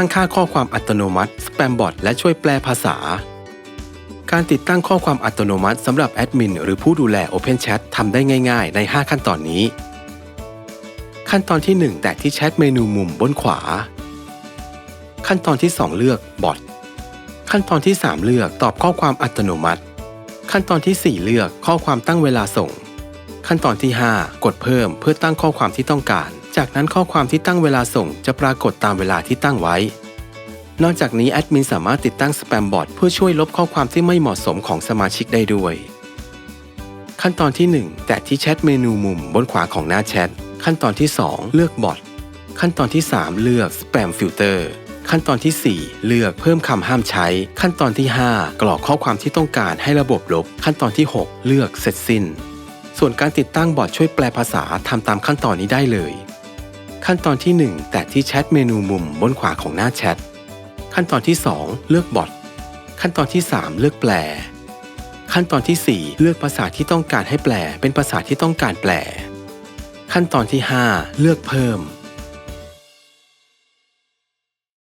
ตั้งค่าข้อความอัตโนมัติ Spam Bot และช่วยแปลภาษา การติดตั้งข้อความอัตโนมัติสำหรับแอดมินหรือผู้ดูแล Open Chat ทำได้ง่าย ๆ ใน 5 ขั้นตอนนี้ ขั้นตอนที่ 1 แตะที่แชทเมนูมุมบนขวา ขั้นตอนที่ 2 เลือก Bot ขั้นตอนที่ 3 เลือกตอบข้อความอัตโนมัติ ขั้นตอนที่ 4 เลือกข้อความตั้งเวลาส่ง ขั้นตอนที่ 5 กดเพิ่มเพื่อตั้งข้อความที่ต้องการ จากนั้นข้อความที่ตั้งเวลาส่งจะปรากฏตามเวลาที่ตั้งไว้ นอกจากนี้แอดมินสามารถติดตั้งสแปมบอทเพื่อช่วยลบข้อความที่ไม่เหมาะสมของสมาชิกได้ด้วย ขั้นตอนที่ 1 แตะที่แชทเมนูมุมบนขวาของหน้าแชท ขั้นตอนที่ 2 เลือกบอทขั้นตอนที่ 3 เลือก Spam Filter ขั้นตอนที่ 4 เลือกเพิ่มคำห้ามใช้ ขั้นตอนที่ 5 กรอกข้อความที่ต้องการให้ระบบลบ ขั้นตอนที่ 6 เลือกเสร็จสิ้น ส่วนการติดตั้งบอทช่วยแปลภาษาทำตามขั้นตอนนี้ได้เลย ขั้นตอนที่ 1 แตะที่แชทเมนูมุมบนขวาของหน้าแชท ขั้นตอนที่ 2 เลือกบอท ขั้นตอนที่ 3 เลือกแปล ขั้นตอนที่ 4 เลือกภาษาที่ต้องการให้แปล เป็นภาษาที่ต้องการแปล ขั้นตอนที่ 5 เลือกเพิ่ม